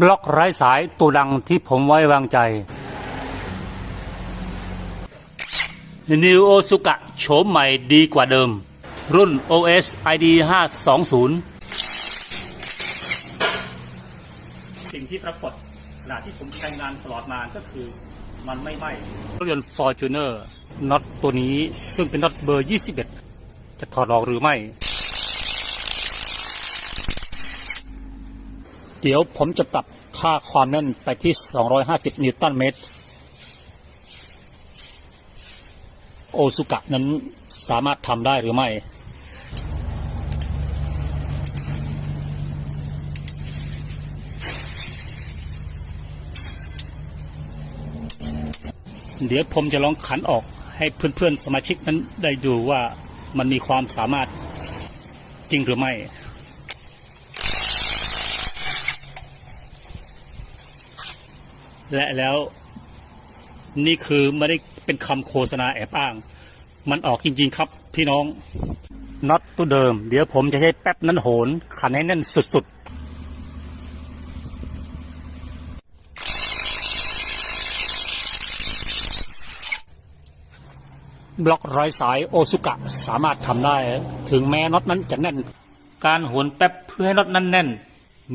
บล็อกไร้สายตัวดังที่ผมไว้วางใจ New Osuka โฉมใหม่ดีกว่าเดิม รุ่น OS ID 520 สิ่งที่ปรากฏขณะที่ผมใช้งานตลอดมาก็คือมันไม่ไหม้รถยนต์ Fortuner น็อตตัวนี้ซึ่งเป็นน็อตเบอร์ 21 จะถอดออกหรือไม่ เดี๋ยวผมจะปรับค่าความแน่นไปที่ 250 นิวตันเมตร โอซุกะนั้นสามารถทำได้หรือไม่ เดี๋ยวผมจะลองขันออกให้เพื่อนๆสมาชิกนั้นได้ดูว่ามันมีความสามารถจริงหรือไม่ และแล้วนี่คือไม่ได้เป็นคำโฆษณาแอบอ้าง มันออกจริงๆครับพี่น้องน็อตตัวเดิม เดี๋ยวผมจะใช้แป๊บนั้นโหน ขันให้แน่นสุดๆบล็อกร้อยสายโอซุกะสามารถทำได้ ถึงแม้น็อตนั้นจะแน่น การโหนแป๊บเพื่อให้น็อตนั้นแน่น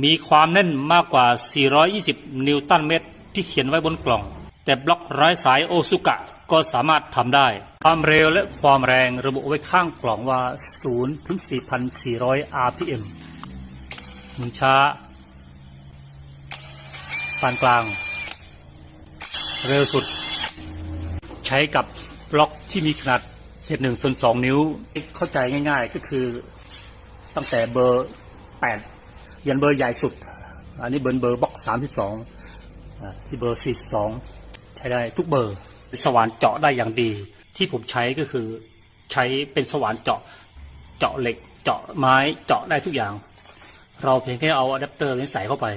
มีความแน่นมากกว่า 420 นิวตันเมตร ที่เขียนไว้บนกล่อง แต่บล็อกไร้สายโอซุกะก็สามารถทำได้ ความเร็วและความแรงระบุไว้ข้างกล่องว่า 0 ถึง 4,400 RPM หมุนช้า ปานกลาง เร็วสุด ใช้กับบล็อกที่มีขนาดเศษหนึ่งส่วนสองนิ้ว เข้าใจง่ายๆ ก็คือตั้งแต่เบอร์แปดยันเบอร์ใหญ่สุด อันนี้เบอร์เบอร์บล็อกสามสิบสอง ที่เบอร์สี่สิบสองใช้ได้ทุกเบอร์สว่านเจาะได้อย่างดี ที่ผมใช้ก็คือใช้เป็นสว่านเจาะเจาะเหล็ก เจาะไม้เจาะได้ทุกอย่าง เราเพียงแค่เอาอะแดปเตอร์นี้ใส่เข้าไป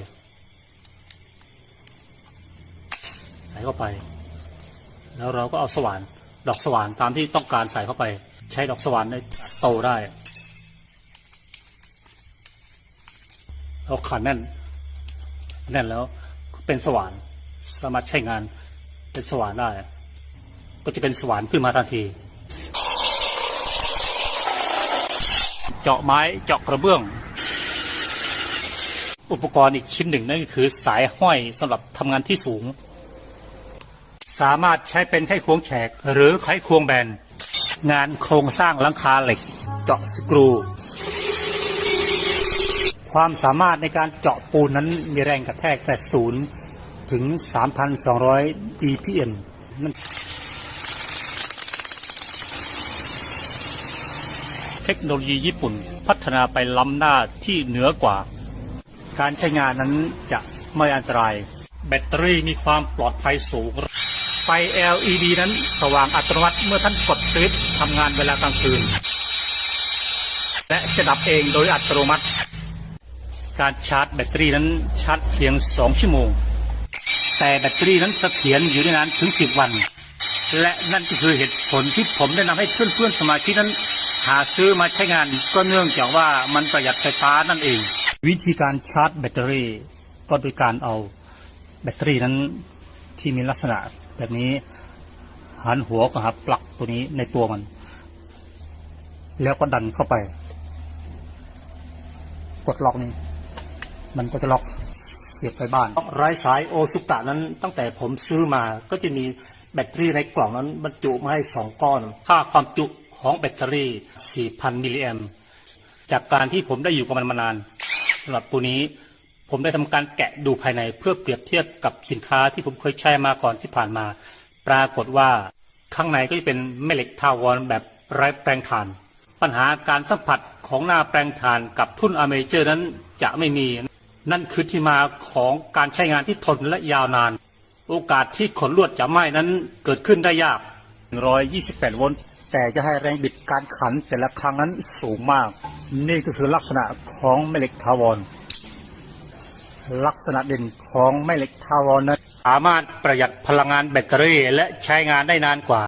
ใส่เข้าไป แล้วเราก็เอาสว่านดอกสว่านตามที่ต้องการใส่เข้าไป ใช้ดอกสว่านในโตได้เราขันแน่นแน่นแล้ว เป็นสว่านสามารถใช้งานเป็นสว่านได้ ก็จะเป็นสว่านขึ้นมาทันที เจาะไม้เจาะกระเบื้อง อุปกรณ์อีกชิ้นหนึ่งนั่นก็คือสายห้อยสำหรับทำงานที่สูง สามารถใช้เป็นไขควงแฉกหรือไขควงแบน งานโครงสร้างหลังคาเหล็ก เจาะสกรู ความสามารถในการเจาะปูนนั้นมีแรงกระแทกแต่ศูนย์ถึง 3,200 BPM นั่นเทคโนโลยีญี่ปุ่นพัฒนาไปล้ำหน้าที่เหนือกว่า การใช้งานนั้นจะไม่อันตราย แบตเตอรี่มีความปลอดภัยสูง ไฟ LED นั้นสว่างอัตโนมัติเมื่อท่านกดสวิตช์ทำงานเวลากลางคืน และจะดับเองโดยอัตโนมัติ การชาร์จแบตเตอรี่นั้นชาร์จเพียง 2 ชั่วโมง แต่แบตเตอรี่นั้นเสถียรอยู่ได้นานถึง 10 วัน และนั่นก็คือเหตุผลที่ผมแนะนำให้เพื่อนๆสมาชิกนั้น หาซื้อมาใช้งานก็เนื่องจากว่ามันประหยัดไฟฟ้านั่นเอง วิธีการชาร์จแบตเตอรี่ก็โดยการเอาแบตเตอรี่นั้นที่มีลักษณะแบบนี้หันหัวกับปลั๊กตัวนี้ในตัวมัน แล้วก็ดันเข้าไป กดล็อกนี้ มันก็จะล็อกเสียบไฟบ้านไร้สายโอซุกะนั้นตั้งแต่ผมซื้อมาก็จะมีแบตเตอรี่ในกล่องนั้นบรรจุมาให้สองก้อน ค่าความจุของแบตเตอรี่ 4,000 มิลลิแอมจากการที่ผมได้อยู่กับมันมานานสำหรับตัวนี้ผมได้ทำการแกะดูภายในเพื่อเปรียบเทียบกับสินค้าที่ผมเคยใช้มาก่อนที่ผ่านมา ปรากฏว่าข้างในก็จะเป็นแม่เหล็กทาวรแบบไร้แปลงถ่าน ปัญหาการสัมผัสของหน้าแปลงถ่านกับทุ่นอเมเจอร์นั้นจะไม่มี นั่นคือที่มาของการใช้งานที่ทนและยาวนาน โอกาสที่ขนลวดจะไหม้นั้นเกิดขึ้นได้ยาก 128 โวลต์ แต่จะให้แรงบิดการขันแต่ละครั้งนั้นสูงมาก นี่ก็คือลักษณะของแม่เหล็กทาวร ลักษณะเด่นของแม่เหล็กทาวรนั้นสามารถประหยัดพลังงานแบตเตอรี่และใช้งานได้นานกว่า